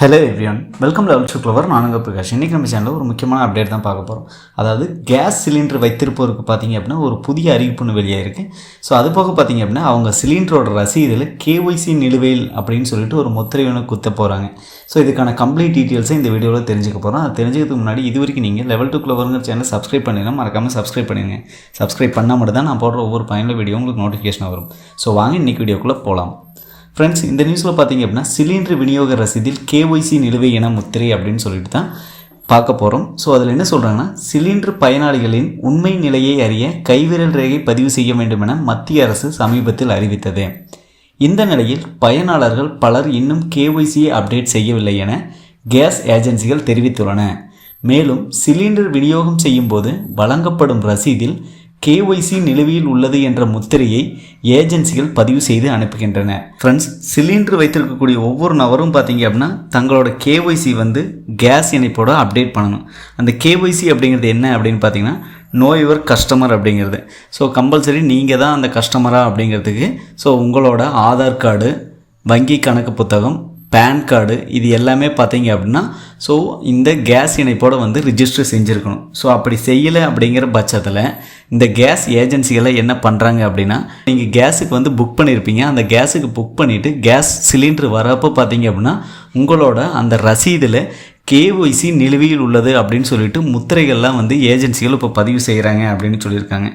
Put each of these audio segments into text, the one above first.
Hello everyone welcome level two clever நானுங்க பிரகாஷ். இன்றைக்கி நம்ம சேனலில் ஒரு முக்கியமான அப்டேட் தான் பார்க்க போகிறோம் அதாவது கேஸ் சிலிண்டர் வைத்திருப்பவருக்கு பார்த்தீங்க அப்படின்னா ஒரு புதிய அறிவிப்புன்னு வெளியாக இருக்குது ஸோ அது போக பார்த்தீங்க அப்படின்னா அவங்க சிலிண்டரோட ரசீதில் கேஒய்சி நிலுவையில் அப்படின்னு சொல்லிட்டு ஒரு முத்திரை ஒன்று குத்த போகிறாங்க ஸோ இதுக்கான கம்ப்ளீட் டீட்டெயில்ஸை இந்த வீடியோவில் தெரிஞ்சுக்க போகிறோம் அது தெரிஞ்சுக்கிறதுக்கு முன்னாடி இது வரைக்கும் நீங்கள் லெவல் டூ க்ளவருங்கிற சேனல் சப்ஸ்கிரைப் பண்ணிங்கன்னா மறக்காமல் சப்ஸ்கிரைப் பண்ணிடுங்க. சப்ஸ்கிரைப் பண்ணால் மட்டும் தான் நான் போடுற ஒவ்வொரு பயனுள்ள வீடியோ உங்களுக்கு நோட்டிஃபிகேஷன் வரும். ஸோ வாங்க இன்றைக்கி வீடியோக்குள்ளே போகலாம் ஃப்ரெண்ட்ஸ் இந்த நியூஸில் பார்த்தீங்க அப்படின்னா சிலிண்டர் விநியோக ரசீதில் கேஒய்சி நிலுவை என முத்திரை அப்படின்னு சொல்லிட்டு தான் பார்க்க போகிறோம் ஸோ அதில் என்ன சொல்கிறாங்கன்னா சிலிண்டர் பயனாளிகளின் உண்மை நிலையை அறிய கைவிரல் ரேகை பதிவு செய்ய வேண்டும் என மத்திய அரசு சமீபத்தில் அறிவித்தது. இந்த நிலையில் பயனாளர்கள் பலர் இன்னும் கேஒய்சியை அப்டேட் செய்யவில்லை என கேஸ் ஏஜென்சிகள் தெரிவித்துள்ளன. மேலும் சிலிண்டர் விநியோகம் செய்யும்போது வழங்கப்படும் ரசீதில் கேஒய்சி நிலுவையில் உள்ளது என்ற முத்திரையை ஏஜென்சிகள் பதிவு செய்து அனுப்புகின்றன. ஃப்ரெண்ட்ஸ் சிலிண்டர் வைத்திருக்கக்கூடிய ஒவ்வொரு நபரும் பார்த்தீங்க அப்படின்னா தங்களோட கேஒய்சி வந்து கேஸ் இணைப்போட அப்டேட் பண்ணணும். அந்த கேஒய்சி அப்படிங்கிறது என்ன அப்படின்னு பார்த்தீங்கன்னா நோ யுவர் கஸ்டமர் அப்படிங்கிறது. ஸோ கம்பல்சரி நீங்கள் தான் அந்த கஸ்டமரா அப்படிங்கிறதுக்கு ஸோ உங்களோட ஆதார் கார்டு வங்கி கணக்கு புத்தகம் பேன் கார்டு இது எல்லாமே பார்த்தீங்க அப்படின்னா ஸோ இந்த கேஸ் இணைப்போடு வந்து ரிஜிஸ்டர் செஞ்சுருக்கணும். ஸோ அப்படி செய்யலை அப்படிங்கிற பட்சத்தில் இந்த கேஸ் ஏஜென்சிகளை என்ன பண்ணுறாங்க அப்படின்னா நீங்கள் கேஸுக்கு வந்து புக் பண்ணியிருப்பீங்க அந்த கேஸுக்கு புக் பண்ணிவிட்டு கேஸ் சிலிண்டர் வரப்போ பார்த்தீங்க அப்படின்னா உங்களோட அந்த ரசீதில் கேஒய்சி நிலுவையில் உள்ளது அப்படின்னு சொல்லிட்டு முத்திரைகள்லாம் வந்து ஏஜென்சிகள் இப்போ பதிவு செய்கிறாங்க அப்படின்னு சொல்லியிருக்காங்க.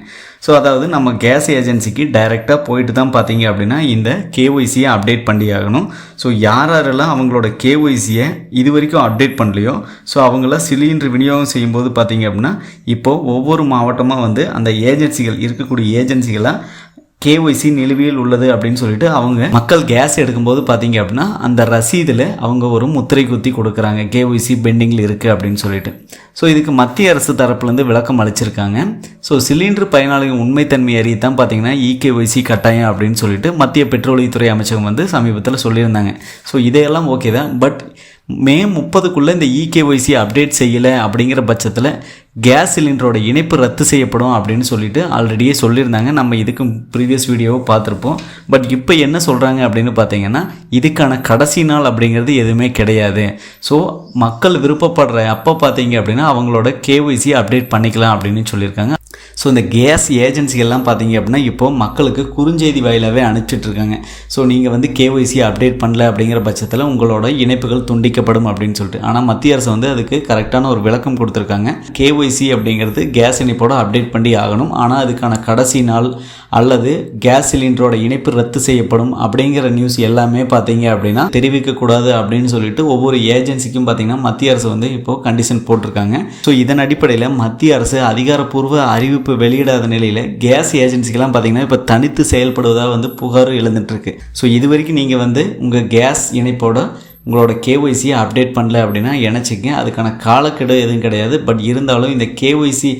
ஸோ அதாவது நம்ம கேஸ் ஏஜென்சிக்கு டைரெக்டாக போயிட்டு தான் பார்த்தீங்க அப்படின்னா இந்த கேஒய்சியை அப்டேட் பண்ணி ஆகணும். ஸோ யார் யாரெல்லாம் அவங்களோட கேஒய்சியை இது வரைக்கும் அப்டேட் பண்ணலையோ ஸோ அவங்களாம் சிலிண்டர் விநியோகம் செய்யும்போது பார்த்தீங்க அப்படின்னா இப்போது ஒவ்வொரு மாவட்டமாக வந்து அந்த ஏஜென்சிகள் இருக்கக்கூடிய ஏஜென்சிகளாக கேஒய்சி நிலுவையில் உள்ளது அப்படின்னு சொல்லிட்டு அவங்க மக்கள் கேஸ் எடுக்கும்போது பார்த்தீங்க அப்படின்னா அந்த ரசீதில் அவங்க ஒரு முத்திரை குத்தி கொடுக்குறாங்க. கேஒய்சி பெண்டிங்கில் இருக்குது அப்படின்னு சொல்லிட்டு. ஸோ இதுக்கு மத்திய அரசு தரப்புலேருந்து விளக்கம் அளிச்சிருக்காங்க. ஸோ சிலிண்டர் பயனாளிகள் உண்மைத்தன்மை அறிய தான் பார்த்தீங்கன்னா இகேஒய்சி கட்டாயம் அப்படின்னு சொல்லிட்டு மத்திய பெட்ரோலியத்துறை அமைச்சகம் வந்து சமீபத்தில் சொல்லியிருந்தாங்க. ஸோ இதையெல்லாம் ஓகே தான். பட் மே முப்பதுக்குள்ளே இந்த இகேஒய்சி அப்டேட் செய்யலை அப்படிங்கிற பட்சத்தில் கேஸ் சிலிண்டரோட இணைப்பு ரத்து செய்யப்படும் அப்படின்னு சொல்லிட்டு ஆல்ரெடியே சொல்லியிருந்தாங்க. நம்ம இதுக்கு ப்ரீவியஸ் வீடியோவை பார்த்துருப்போம். பட் இப்போ என்ன சொல்கிறாங்க அப்படின்னு பார்த்தீங்கன்னா இதுக்கான கடைசி நாள் அப்படிங்கிறது எதுவுமே கிடையாது. ஸோ மக்கள் விருப்பப்படுற அப்போ பார்த்தீங்க அப்படின்னா அவங்களோட கேஒய்சி அப்டேட் பண்ணிக்கலாம் அப்படின்னு சொல்லியிருக்காங்க. ஸோ இந்த கேஸ் ஏஜென்சிகள்லாம் பார்த்தீங்க அப்படின்னா இப்போ மக்களுக்கு குறுஞ்செய்தி வாயிலாகவே அனுப்பிச்சிட்ருக்காங்க ஸோ நீங்கள் வந்து கேஒய்சி அப்டேட் பண்ணல அப்படிங்கிற பட்சத்தில் உங்களோட இணைப்புகள் துண்டிக்கப்படும் அப்படின்னு சொல்லிட்டு. ஆனால் மத்திய அரசு வந்து அதுக்கு கரெக்டான ஒரு விளக்கம் கொடுத்துருக்காங்க. கேஒய்சி அப்படிங்கிறது கேஸ் இணைப்போட அப்டேட் பண்ணி ஆகணும். ஆனால் அதுக்கான கடைசி நாள் அல்லது கேஸ் சிலிண்டரோட இணைப்பு ரத்து செய்யப்படும் அப்படிங்கிற நியூஸ் எல்லாமே பார்த்தீங்க அப்படின்னா தெரிவிக்கக்கூடாது அப்படின்னு சொல்லிட்டு ஒவ்வொரு ஏஜென்சிக்கும் பார்த்தீங்கன்னா மத்திய அரசு வந்து இப்போது கண்டிஷன் போட்டிருக்காங்க. ஸோ இதன் அடிப்படையில் மத்திய அரசு அதிகாரப்பூர்வ அறிவிப்பு வெளியிடாத நிலையில் கேஸ் ஏஜென்சிக்கெல்லாம் பார்த்தீங்கன்னா இப்போ தனித்து செயல்படுவதாக வந்து புகார் எழுந்துட்டுருக்கு. ஸோ இது வரைக்கும் நீங்கள் வந்து உங்கள் கேஸ் இணைப்போட உங்களோட கேஒய்சியை அப்டேட் பண்ணல அப்படின்னா இணைச்சிங்க அதுக்கான காலக்கெடு எதுவும் கிடையாது. பட் இருந்தாலும் இந்த கேஒய்சி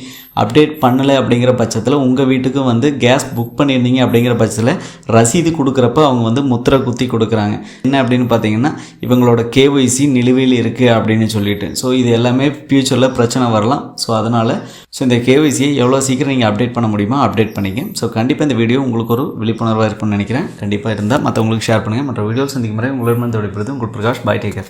அப்டேட் பண்ணலை அப்படிங்கிற பட்சத்தில் உங்கள் வீட்டுக்கு வந்து கேஸ் புக் பண்ணியிருந்தீங்க அப்படிங்கிற பட்சத்தில் ரசீது கொடுக்குறப்ப அவங்க வந்து முத்திரை குத்தி கொடுக்குறாங்க. என்ன அப்படின்னு பார்த்தீங்கன்னா இவங்களோட கேஒய்சி நிலுவையில் இருக்குது அப்படின்னு சொல்லிட்டு. ஸோ இது எல்லாமே ஃப்யூச்சரில் பிரச்சனை வரலாம். ஸோ அதனால் ஸோ இந்த கேஒய்சியை எவ்வளோ சீக்கிரம் நீங்கள் அப்டேட் பண்ண முடியுமோ அப்டேட் பண்ணிங்க ஸோ கண்டிப்பாக இந்த வீடியோ உங்களுக்கு ஒரு விழிப்புணர்வாக இருக்கும்னு நினைக்கிறேன். கண்டிப்பாக இருந்தால் மற்றவங்களுக்கு ஷேர் பண்ணுங்கள் மற்ற வீடியோ சந்திக்கும் முறை உங்களிடமிருந்து விடைபெறுது உங்கள் பிரகாஷ். பாய் டேக்கர்